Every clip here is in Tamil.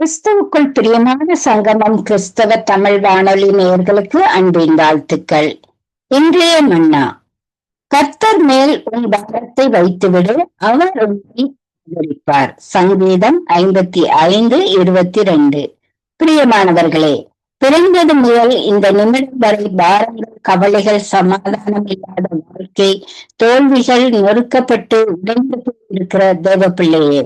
கிறிஸ்துவுக்குள் பிரியமான சங்கமம் கிறிஸ்தவ தமிழ் வானொலி நேயர்களுக்கு அன்பின் வாழ்த்துக்கள். இன்றைய மன்னா கர்த்தர் மேல் உன் பாரத்தை வைத்துவிடு அவர் உன்னை ஆதரிப்பார் சங்கீதம் ஐம்பத்தி ஐந்து இருபத்தி ரெண்டு. பிரியமானவர்களே பிறந்தது முதல் இந்த நிமிடம் வரை பாரங்கள் கவலைகள் சமாதானம் இல்லாத வாழ்க்கை தோல்விகள் நொறுக்கப்பட்டு உடைந்து போயிருக்கிற தேவ பிள்ளையே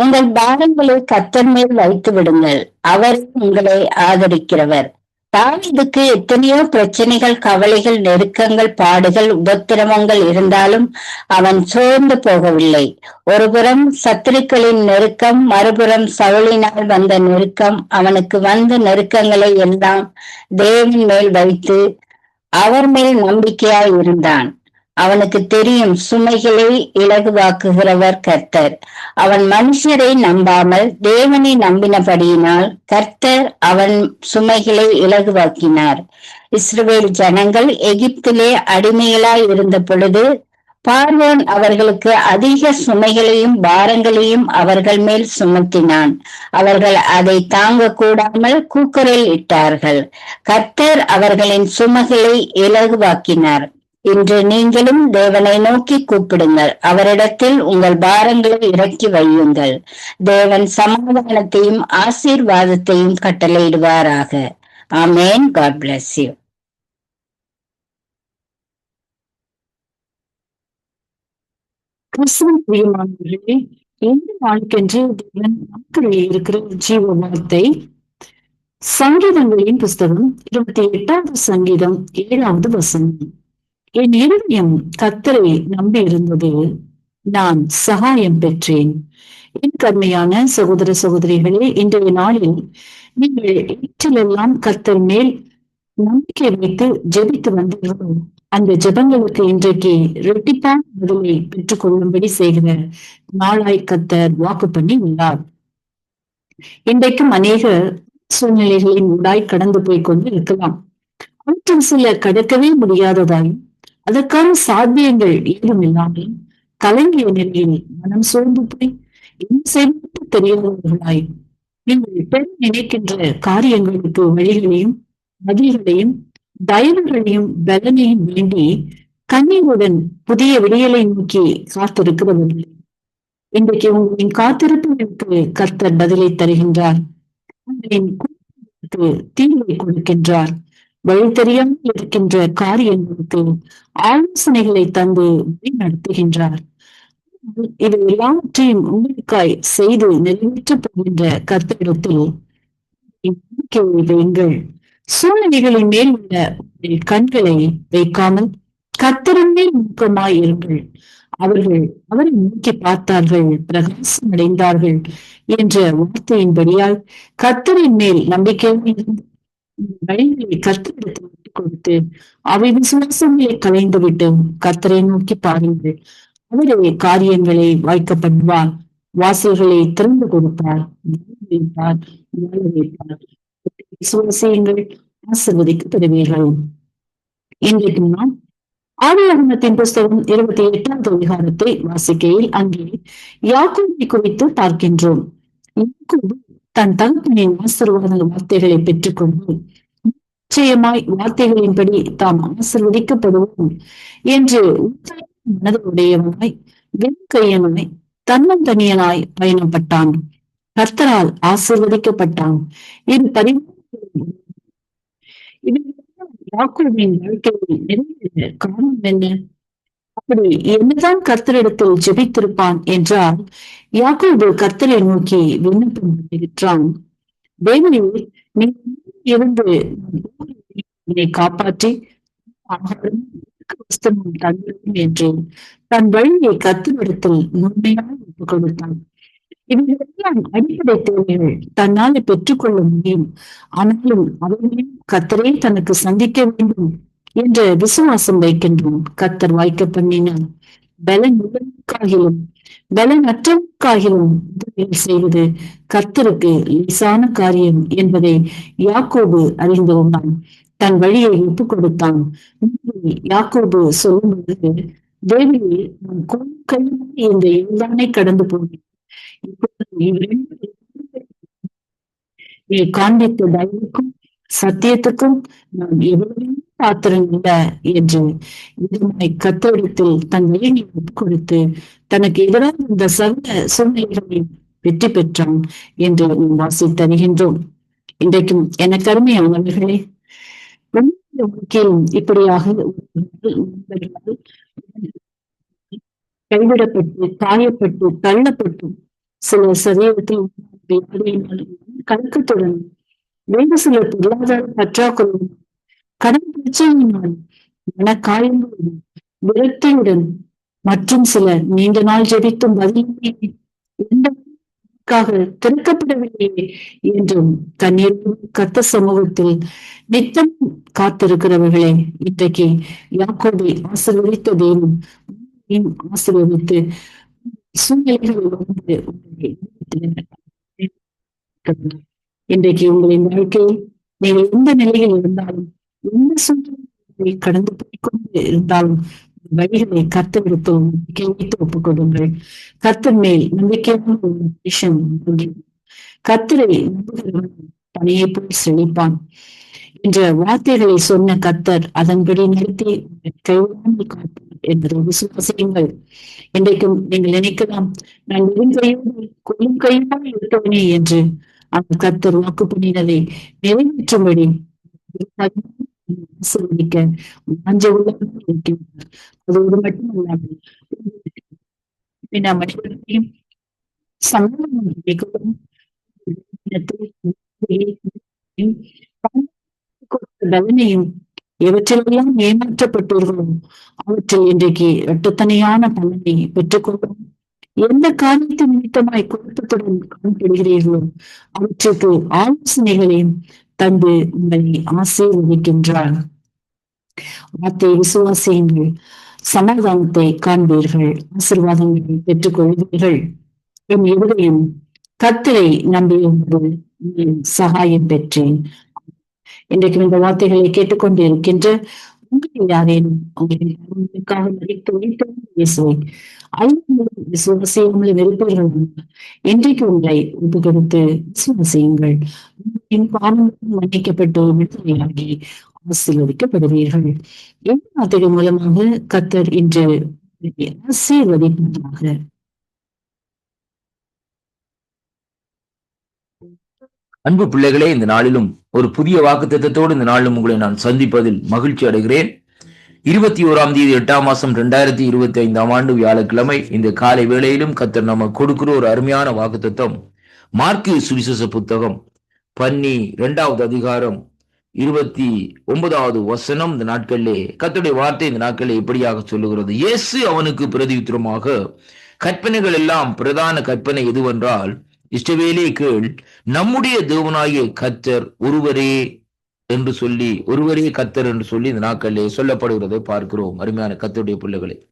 உங்கள் பாரங்களை கத்தர் மேல் வைத்து விடுங்கள். அவர் உங்களை ஆதரிக்கிறவர். தாவிதுக்கு எத்தனையோ பிரச்சனைகள் கவலைகள் நெருக்கங்கள் பாடுகள் உபத்திரவங்கள் இருந்தாலும் அவன் சோர்ந்து போகவில்லை. ஒருபுறம் சத்துருக்களின் நெருக்கம் மறுபுறம் சவுளினால் வந்த நெருக்கம் அவனுக்கு வந்த நெருக்கங்களை எல்லாம் தேவன் மேல் வைத்து அவர் மேல் நம்பிக்கையாய் இருந்தான். அவனுக்கு தெரியும் சுமைகளை இலகுவாக்குகிறவர் கர்த்தர். அவன் மனுஷரை நம்பாமல் தேவனை நம்பினபடியினால் கர்த்தர் அவன் சுமைகளை இலகுவாக்கினார். இஸ்ரவேல் ஜனங்கள் எகிப்திலே அடிமைகளாய் இருந்த பொழுது பார்வோன் அவர்களுக்கு அதிக சுமைகளையும் பாரங்களையும் அவர்கள் மேல் சுமத்தினான். அவர்கள் அதை தாங்க கூடாமல் கூக்கரில் இட்டார்கள் கர்த்தர் அவர்களின் சுமைகளை இலகுவாக்கினார். இன்று நீங்களும் தேவனை நோக்கி கூப்பிடுங்கள். அவரிடத்தில் உங்கள் பாரங்களை இறக்கி வையுங்கள். தேவன் சமாதானத்தையும் ஆசீர்வாதத்தையும் கட்டளையிடுவாராக. ஆமேன். காட் பிளஸ் யூ கிறிஸ்துவ பிரியமானவர்களே இந்த நாளுக்கென்று தேவன் மக்களே இருக்கிற ஜீவ வார்த்தை சங்கீதங்களின் புஸ்தகம் இருபத்தி எட்டாவது சங்கீதம் ஏழாவது வசனம். என் இருதயம் கத்தரை நம்பி இருந்தது நான் சகாயம் பெற்றேன். என் கண்மையான சகோதர சகோதரிகளே இன்றைய நாளில் நீங்கள் ஏற்றிலெல்லாம் கத்தர் மேல் நம்பிக்கை வைத்து ஜெபித்து வந்தீர்களோ. அந்த ஜெபங்களுக்கு இன்றைக்கு ரெட்டிப்பான பதிலை பெற்றுக் கொள்ளும்படி செய்கிற நாளாய் கத்தர் வாக்கு பண்ணி உள்ளார். இன்றைக்கும் அநேக சூழ்நிலைகளின் ஊடாய் கடந்து போய் கொண்டு இருக்கலாம் அவற்றில் சில கடக்கவே முடியாததாயும் அதற்கான சாத்தியங்கள் ஏதும் இல்லாமல் கலங்கிய நிலையில் மனம் சோர்ந்து போய் என்ன செய்வது தெரியாதவர்களாய். நீங்கள் பெண் நினைக்கின்ற காரியங்களுக்கு வழிகளையும் பதில்களையும் தயவுகளையும் பலனையும் வேண்டி கண்ணீருடன் புதிய விடியலை நோக்கி காத்திருக்கிறவர்கள். இன்றைக்கு உங்களின் காத்திருப்புகளுக்கு கர்த்தர் பதிலை தருகின்றார். உங்களின் தீர்வை கொடுக்கின்றார். வழி தெரியாமல் இருக்கின்ற காரியங்களுக்கு ஆலோசனைகளை தந்து நடத்துகின்றார். இது எல்லாவற்றையும் உங்களுக்காய் செய்து நிறைவேற்றப் போகின்ற கத்திடத்தில் நம்பிக்கையை வையுங்கள் சூழ்நிலைகளின் மேல் உள்ள கண்களை வைக்காமல் கத்திரமே நோக்கமாயிருங்கள் அவர்கள் அவரை நோக்கி பார்த்தார்கள் பிரகாசம் அடைந்தார்கள் என்ற வார்த்தையின்படியால் கத்தரின் மேல் நம்பிக்கையாக இருந்து பயங்களை கர்த்தரிடத்தில் விட்டுக் கொடுத்து அவை விசுவாசங்களை கலைந்துவிட்டு கத்தரை நோக்கி பாருங்கள். அவரே காரியங்களை வாய்க்க பண்ணுவார் வாசல்களை திறந்து கொடுப்பார். வைப்பார் வைப்பார் விசுவாசியங்கள் ஆசிர்வதிக்கப்படுவீர்கள். இன்றைக்கு நாம் ஆதியாகமத்தின் புஸ்தகம் இருபத்தி எட்டாவது அதிகாரத்தை வாசிக்கையில் அங்கே யாக்கோபை குறித்து பார்க்கின்றோம். யாக்கோபு தன் தகப்பனின் ஆசீர்வாத வார்த்தைகளை பெற்றுக்கொண்டு நிச்சயமாய் வார்த்தைகளின்படி தாம் ஆசிர்வதிக்கப்படுவோம் என்று மனதுடையவனாய் வெண்கையனாய் தன்னந்தனியனாய் பயணப்பட்டான். கர்த்தரால் ஆசிர்வதிக்கப்பட்டான். இது பரிவு யாக்கோவின் வாழ்க்கையில் நிறைய காரணம் என்ன? அப்படி என்னதான் கர்த்தரிடத்தில் ஜெபித்திருப்பான் என்றால் யாக்கோபு கர்த்தரை நோக்கி விண்ணப்பம் பண்ணுகிறான் தேவனே நீ இருந்து என்னை காப்பாற்றி தந்திரும் என்று தன் வழியை கர்த்தரிடத்தில் முழுமையாக ஒப்புக் கொடுத்தான் இவர்களெல்லாம் அடிப்படை தேவைகள் தன்னால் பெற்றுக்கொள்ள முடியும். ஆனாலும் அவர்களையும் கத்தரே தனக்கு சந்திக்க வேண்டும். என்று விசுவாசம் வைக்கின்றோம். கத்தர் வாய்க்க பண்ணினார். பலன் உள்ளவனுக்காகிலும் பலன் அற்றவனுக்காகிலும் செய்வது கர்த்தருக்கு லேசான காரியம் என்பதை யாக்கோபு அறிந்து தன் வழியை ஒப்புக் கொடுத்தான். யாக்கோபு சொல்லும்போது பொழுது தேவியை நான் கோயில் இந்த யோர்தானை கடந்து போனேன். இப்பொழுது நீ காண்பித்த தயவுக்கும் சத்தியத்துக்கும் நான் எவ்வளவு பாத்திரம் இல்ல என்று இதனை கத்தோடத்தில் தன் வேணி கொடுத்து தனக்கு எதிராக இந்த சகல சூழ்நிலைகளில் வெற்றி பெற்றான் என்று நாம் வாசித்தருகின்றோம் இன்றைக்கும் எனக்கு அருமையானவர்களே வாழ்க்கையிலும் இப்படியாக கைவிடப்பட்டு காயப்பட்டு தள்ளப்பட்டு சில சரீரத்தில் கணக்கத்துடன் கலக்கத்துடன் வேறு சில பொருளாதார பற்றாக்குறையும் கடன் பிரச்சனையினால் மனக்காயங்களுடன் விரக்தியுடன் மற்றும் சில நீண்ட நாள் ஜெபித்தும் பதிலாக திறக்கப்படவில்லையே என்றும் கண்ணீர் கத்த சமூகத்தில் நித்தம் காத்திருக்கிறவர்களே இன்றைக்கு யாக்கோபை ஆசிர்வதித்த தேவன் ஆசிர்வதித்து ஆசீர்வதித்து சூழ்நிலைகள் உங்களை இன்றைக்கு உங்களின் வாழ்க்கையில் நீங்கள் எந்த நிலையில் இருந்தாலும் எந்த சூழ்நிலை கடந்து போய்கொண்டு இருந்தாலும் வழிகளை கத்தவிடுத்து நம்பிக்கை வைத்து ஒப்புக்கொள்ளுங்கள். கத்தர் மேல் நம்பிக்கையான ஒரு மனுஷன் கத்தரை நம்புகிறவன் போல் செழிப்பான். என்ற வார்த்தைகளை சொன்ன கத்தர் அதன்படி நிறுத்தி கைவிடாமல் காப்பார் என்பதை விசுவாசியுங்கள். என்றைக்கும் நீங்கள் நினைக்கலாம் நான் வெறும் கொள்ளும் கையோடு இருக்கவனே என்று. அந்த கத்தர் வாக்கு பண்ணினதை நிறைவேற்றும்படி ஆசீர்வதிக்க வாஞ்ச உள்ளவர்கள் இருக்கின்றனர் அதோடு மட்டுமல்லாமல் நாம் அனைவரையும் கிடைக்கவும் பலனையும் எவற்றிலெல்லாம் ஏமாற்றப்பட்டீர்களோ அவற்றில் இன்றைக்கு இரட்டத்தனையான பலனை பெற்றுக்கொள்ளும். எந்த காரியத்தை நிமித்தமாய் குழப்பத்துடன் காணப்படுகிறீர்களோ அவற்றுக்கு ஆலோசனைகளையும் தந்து உங்களை ஆசீர்வதிக்கின்றார். வார்த்தை விசுவாசியுங்கள் சமாதானத்தை காண்பீர்கள் ஆசீர்வாதங்களை பெற்றுக் கொள்வீர்கள் என் இருதயம் கத்தரை நம்பியுள்ளது சகாயம் பெற்றேன். இன்றைக்கு இந்த வார்த்தைகளை கேட்டுக்கொண்டு இருக்கின்ற உங்களை யாரேனும் உங்களுக்காக மதித்து வைத்து பேசுவேன் ஐந்து விசுவாசியங்களும் இன்றைக்கு உங்களை ஒப்பு கொடுத்து விசுவாசியுங்கள் உங்களின் மன்னிக்கப்பட்டு விடுதலையாகி ஆசீர்வதிக்கப்படுவீர்கள் இந்த வார்த்தைகள் மூலமாக கத்தர் இன்று ஆசீர்வதிப்பாக அன்பு பிள்ளைகளே இந்த நாளிலும் ஒரு புதிய வாக்கு திட்டத்தோடு இந்த நாளிலும் உங்களை நான் சந்திப்பதில் மகிழ்ச்சி அடைகிறேன். இருபத்தி ஓராம் தேதி எட்டாம் மாசம் ரெண்டாயிரத்தி இருபத்தி ஐந்தாம் ஆண்டு வியாழக்கிழமை இந்த காலை வேளையிலும் கத்தர் நம்ம கொடுக்கிற ஒரு அருமையான வாக்கு திட்டம் மார்க்கு சுவிசேஷ புத்தகம் பன்னி இரண்டாவது அதிகாரம் இருபத்தி ஒன்பதாவது வசனம் இந்த நாட்களிலே கத்தருடைய வார்த்தை இந்த நாட்களிலே இப்படியாக சொல்லுகிறது? இயேசு அவனுக்கு பிரதியுத்தரமாக கற்பனைகள் எல்லாம் பிரதான கற்பனை எதுவென்றால் இஷ்டவேலே கேள் நம்முடைய தேவனாகிய கத்தர் ஒருவரே என்று சொல்லி ஒருவரே கத்தர் என்று சொல்லி இந்த நாட்களிலே சொல்லப்படுகிறதை பார்க்கிறோம். அருமையான கத்தருடைய பிள்ளைகளை.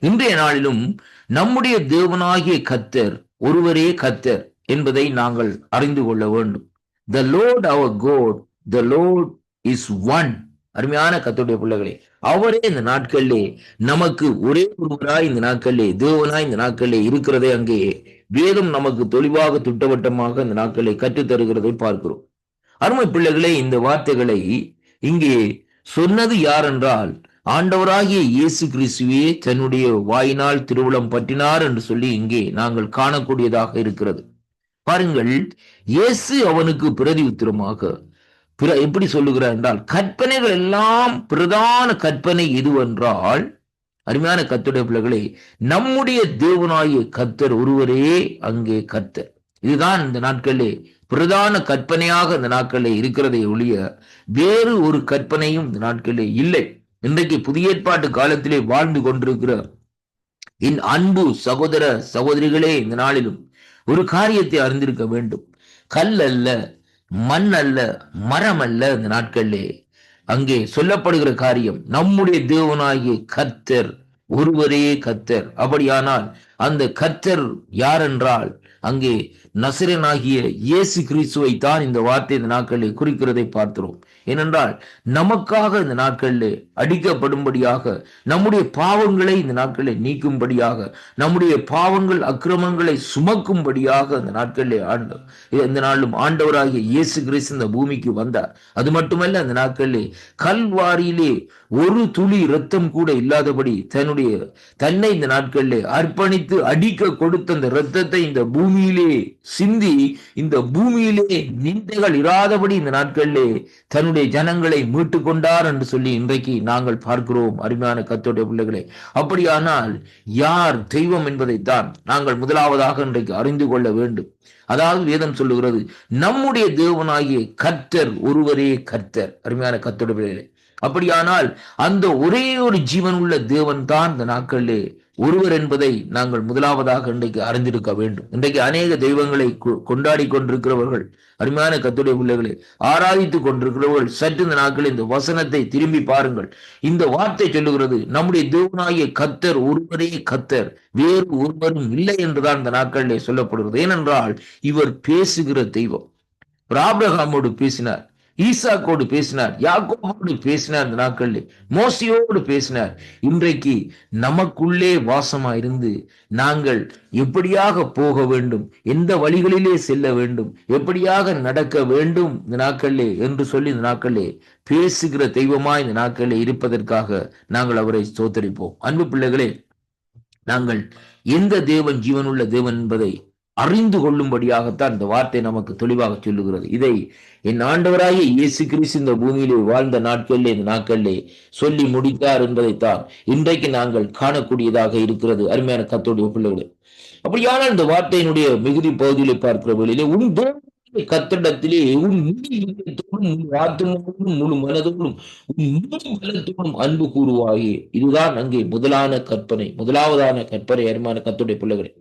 இன்றைய நாளிலும் நம்முடைய தேவனாகிய கத்தர் ஒருவரே கத்தர் என்பதை நாங்கள் அறிந்து கொள்ள வேண்டும். The lord our god the lord is one அருமையான கத்தருடைய பிள்ளைகளே அவரே இந்த நாட்களிலே நமக்கு ஒரே ஒருவராய் இந்த நாட்களிலே தேவனாய் இந்த நாட்களிலே இருக்கிறதை அங்கே வேதம் நமக்கு தெளிவாக திட்டவட்டமாக இந்த நாட்களை கற்றுத் தருகிறதை பார்க்கிறோம். அருமை பிள்ளைகளே இந்த வார்த்தைகளை இங்கே சொன்னது யார் என்றால் ஆண்டவராகிய இயேசு கிறிஸ்துவே தன்னுடைய வாயினால் திருவுளம் பற்றினார் என்று சொல்லி இங்கே நாங்கள் காணக்கூடியதாக இருக்கிறது. பாருங்கள் இயேசு அவனுக்கு பிரதி உத்திரமாக பிற எப்படி சொல்லுகிறார் என்றால் கற்பனைகள் எல்லாம் பிரதான கற்பனை எதுவென்றால் அருமையான கத்துடைய பிள்ளைகளே நம்முடைய தேவனாகிய கத்தர் ஒருவரே அங்கே கத்தர் இதுதான் இந்த நாட்களிலே பிரதான கற்பனையாக இந்த நாட்களிலே இருக்கிறதை ஒழிய வேறு ஒரு கற்பனையும் இந்த நாட்களில் இல்லை. இன்றைக்கு புதிய ஏற்பாட்டு காலத்திலே வாழ்ந்து கொண்டிருக்கிற என் அன்பு சகோதர சகோதரிகளே இந்த நாளிலும் ஒரு காரியத்தை அறிந்திருக்க வேண்டும். கல் அல்ல மண் அல்ல மரம் அல்ல இந்த நாட்களிலே. அங்கே சொல்லப்படுகிற காரியம் நம்முடைய தேவனாகிய கர்த்தர் ஒருவரே கர்த்தர். அப்படியானால் அந்த கர்த்தர் யாரென்றால் அங்கே நசிரனாகிய இயேசு கிறிஸ்துவை தான் இந்த வார்த்தை இந்த நாட்களில் குறிக்கிறதை பார்க்கிறோம். ஏனென்றால் நமக்காக இந்த நாட்களிலே அடிக்கப்படும்படியாக நம்முடைய பாவங்களை இந்த நாட்களில் நீக்கும்படியாக நம்முடைய பாவங்கள் அக்கிரமங்களை சுமக்கும்படியாக இந்த நாட்களிலே ஆண்டு இந்த நாளும் ஆண்டவராகிய இயேசு கிறிஸ்து இந்த பூமிக்கு வந்தார். அது மட்டுமல்ல அந்த நாட்களிலே கல்வாரியிலே ஒரு துளி இரத்தம் கூட இல்லாதபடி தன்னுடைய தன்னை இந்த நாட்களிலே அர்ப்பணித்து அடிக்க கொடுத்த அந்த இரத்தத்தை இந்த பூமியிலே சிந்தி இந்த பூமியிலே நிந்தைகள் இராதபடி இந்த நாட்களிலே தன்னுடைய ஜனங்களை மீட்டு கொண்டார் என்று சொல்லி இன்றைக்கு நாங்கள் பார்க்கிறோம். அருமையான கத்தோடைய பிள்ளைகளே அப்படியானால் யார் தெய்வம் என்பதைத்தான் நாங்கள் முதலாவதாக இன்றைக்கு அறிந்து கொள்ள வேண்டும். அதாவது வேதம் சொல்லுகிறது நம்முடைய தேவனாகிய கர்த்தர் ஒருவரே கர்த்தர். அருமையான கத்தோடைய பிள்ளைகளை அப்படியானால் அந்த ஒரே ஒரு ஜீவன் உள்ள தேவன் தான் இந்த நாட்களிலே ஒருவர் என்பதை நாங்கள் முதலாவதாக இன்றைக்கு அறிந்திருக்க வேண்டும். இன்றைக்கு அநேக தெய்வங்களை கொ- கொண்டாடி கொண்டிருக்கிறவர்கள் அருமையான கத்துடைய பிள்ளைகளை ஆராதித்துக் கொண்டிருக்கிறவர்கள் சற்று இந்த நாட்களில் இந்த வசனத்தை திரும்பி பாருங்கள். இந்த வார்த்தை சொல்லுகிறது நம்முடைய தேவனாகிய கத்தர் ஒருவரே கத்தர் வேறு ஒருவரும் இல்லை என்றுதான் இந்த நாட்களிலே சொல்லப்படுகிறது. ஏனென்றால் இவர் பேசுகிற தெய்வம். ராபிரகாமோடு பேசினார் ஈசாக்கோடு பேசினார் யாக்கோபோடு பேசினார் இந்த நாட்கள் மோசியோடு பேசினார் இன்றைக்கு நமக்குள்ளே வாசமா இருந்து நாங்கள் எப்படியாக போக வேண்டும் எந்த வழிகளிலே செல்ல வேண்டும் எப்படியாக நடக்க வேண்டும் இந்த நாட்களிலே என்று சொல்லி இந்த நாட்களே பேசுகிற தெய்வமா இந்த நாட்களே இருப்பதற்காக நாங்கள் அவரை சோத்தரிப்போம் அன்பு பிள்ளைகளே நாங்கள் எந்த தேவன் ஜீவனுள்ள தேவன் என்பதை அறிந்து கொள்ளும்படியாகத்தான் இந்த வார்த்தை நமக்கு தெளிவாக சொல்லுகிறது. இதை என் ஆண்டவராகிய இயேசு கிறிஸ்து இந்த பூமியிலே வாழ்ந்த நாட்களிலே இந்த நாட்களிலே சொல்லி முடித்தார் என்பதைத்தான் இன்றைக்கு நாங்கள் காணக்கூடியதாக இருக்கிறது. அருமையான கத்தோடைய பிள்ளைகளே அப்படியானால் இந்த வார்த்தையினுடைய மிகுதி பகுதியிலே பார்க்கிற வேளையிலே உன் கத்திடத்திலே உன் முழு முழு ஆத்மாவோடும் முழு மனதோடும் முழு பலத்தோடும் அன்பு கூறுவாயே. இதுதான் அங்கே முதலான கற்பனை முதலாவதான கற்பனை. அருமையான கத்துடைய பிள்ளைகளே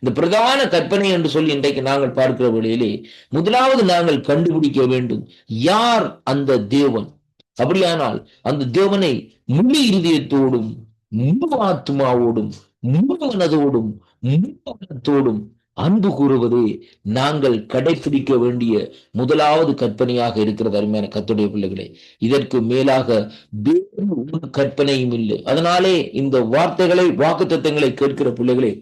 இந்த பிரதான கற்பனை என்று சொல்லி இன்றைக்கு நாங்கள் பார்க்கிற வழியிலே முதலாவது நாங்கள் கண்டுபிடிக்க வேண்டும். யார் அந்த தேவன்? அப்படியானால் அந்த தேவனை முழு இருதயத்தோடும் முழு ஆத்மாவோடும் முழு மனதோடும் முழு மனத்தோடும் அன்பு கூறுவதே நாங்கள் கடைபிடிக்க வேண்டிய முதலாவது கற்பனையாக இருக்கிறது அருமையான கத்துடைய பிள்ளைகளே. இதற்கு மேலாக வேறு ஒரு கற்பனையும் இல்லை. அதனாலே இந்த வார்த்தைகளை வாக்குத்தத்தங்களை கேட்கிற பிள்ளைகளே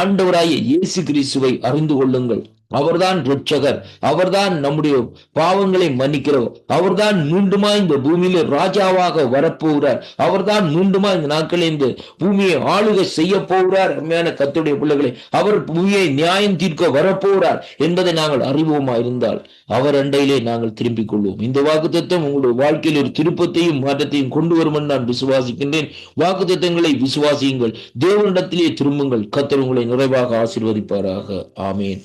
ஆண்டவராய இயேசு கிறிஸ்துவை அறிந்து கொள்ளுங்கள். அவர்தான் ரட்சகர் அவர்தான் நம்முடைய பாவங்களை மன்னிக்கிறவர் அவர்தான் மீண்டுமா இந்த பூமியில ராஜாவாக வரப்போகிறார் அவர்தான் மீண்டுமா இந்த நாட்களில் இந்த பூமியை ஆளுகை செய்ய போகிறார் அருமையான கத்துடைய பிள்ளைகளை அவர் பூமியை நியாயம் தீர்க்க வரப்போகிறார் என்பதை நாங்கள் அறிவோமா இருந்தால் அவர் அண்டையிலே நாங்கள் திரும்பிக் கொள்வோம். இந்த வாக்குத்தத்தம் உங்களுடைய வாழ்க்கையில் ஒரு திருப்பத்தையும் மாற்றத்தையும் கொண்டு வரும் என்று நான் விசுவாசிக்கின்றேன். வாக்குத்தத்தங்களை விசுவாசியுங்கள் தேவனிடத்திலே திரும்புங்கள் கத்தர் உங்களை நிறைவாக ஆசிர்வதிப்பாராக. ஆமேன்.